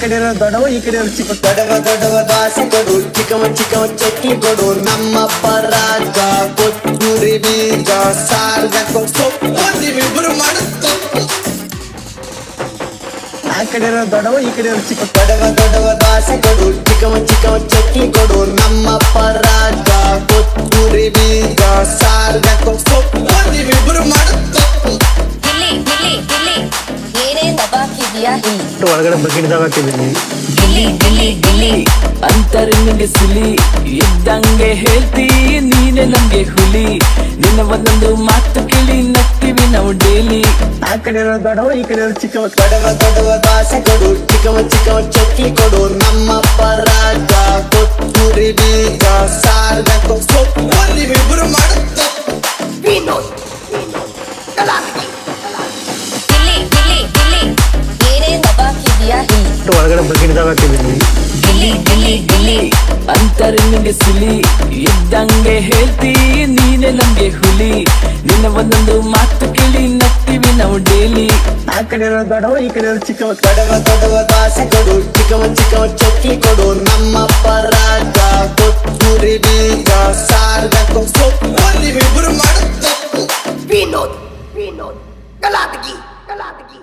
ಕಡೆ ಇರೋ ದೊಡ್ಡವ ಈ ಕಡೆ ಇರೋ ಚಿಕ್ಕ ದೊಡವ ದೊಡವ ದಾಸಿ ಕೊಡು ಚಿಕ್ಕವ ಚಿಕ್ಕವ ಚಕ್ಲಿ ಕೊಡು ನಮ್ಮಪ್ಪ ರಾಜ ಕೊತ್ತೂರಿ ಬೀಜ, ಸಾರ್ಗ ಸೊಪ್ಪು ನೀವಿಬ್ರು ಮಾಡುತ್ತ ಆ ಕಡೆ ಇರೋ ದೊಡ್ಡವ ಈ ಕಡೆ ಇರೋ ಚಿಕ್ಕ ದೊಡವ ದೊಡವ ದಾಸಿ ಕೊಡು ಚಿಕ್ಕವ ಚಿಕ್ಕವ ಚಕ್ಲಿ ಕೊಡು ನಮ್ಮಪ್ಪ ಒಳಗಡೆ ಬಕೆಟ್ ಹಾಕಿದ್ದೀನಿ. ಗಿಲಿ ಗಿಲಿ ಗಿಲ್ಲಿ. ಅಂತಾರೆ ನಿಂಗೆ ಸಿಲಿ. ಇದ್ದಂಗೆ ಹೇಳ್ತಿ ನೀನೆ ನಮ್ಗೆ ಹುಲಿ. ನಿನ್ನ ಒಂದೊಂದು ಮಾತು ಕೇಳಿ ನಗ್ತೀವಿ ನಾವು ಡೈಲಿ. ಆ ಕಡೆ ಇರೋ ದೊಡ್ಡವ ಈ ಕಡೆ ಇರೋ ಚಿಕ್ಕವ ದೊಡವ ದೊಡವ ದಾಸೆ ಕೊಡು. ಚಿಕ್ಕವ ಚಿಕ್ಕವ ಚಕ್ಲಿ ಕೊಡು. ನಮ್ಮಪ್ಪ ತಗೋತಿದ್ದೀನಿ ಗಿಲಿ ಗಿಲಿ ಗಿಲಿ ಅಂತಾರೆ ನಿಮಗೆ ಸಿಲಿ. ಇದ್ದಂಗೆ ಹೇಳ್ತಿ ನೀನೆ ನಮ್ಗೆ ಹುಲಿ. ನಿನ್ನ ಒಂದೊಂದು ಮಾತು ಕೇಳಿ ನಗ್ತೀವಿ ನಾವು ಡೇಲಿ. ಆ ಕಡೆ ದೊಡವ ಈ ಕಡೆ ಚಿಕ್ಕವ ದೊಡವ ದೊಡವ ದಾಸೆ ಕೊಡು. ಚಿಕ್ಕವ ಚಿಕ್ಕವ ಚಕ್ಲಿ ಕೊಡು. ನಮ್ಮಪ್ಪ ರಾಜ ಕೊತ್ತೂರಿ ಬೀಜ ಸಾರ್ಗಕ್ಕೂ ಸೊಪ್ಪು ನೀವಿಬ್ರು ಮಾಡೋ ತಪ್ಪು. ವಿನೋದ್ ವಿನೋದ್ ಗಲಾಟಗಿ ಗಲಾಟಗಿ.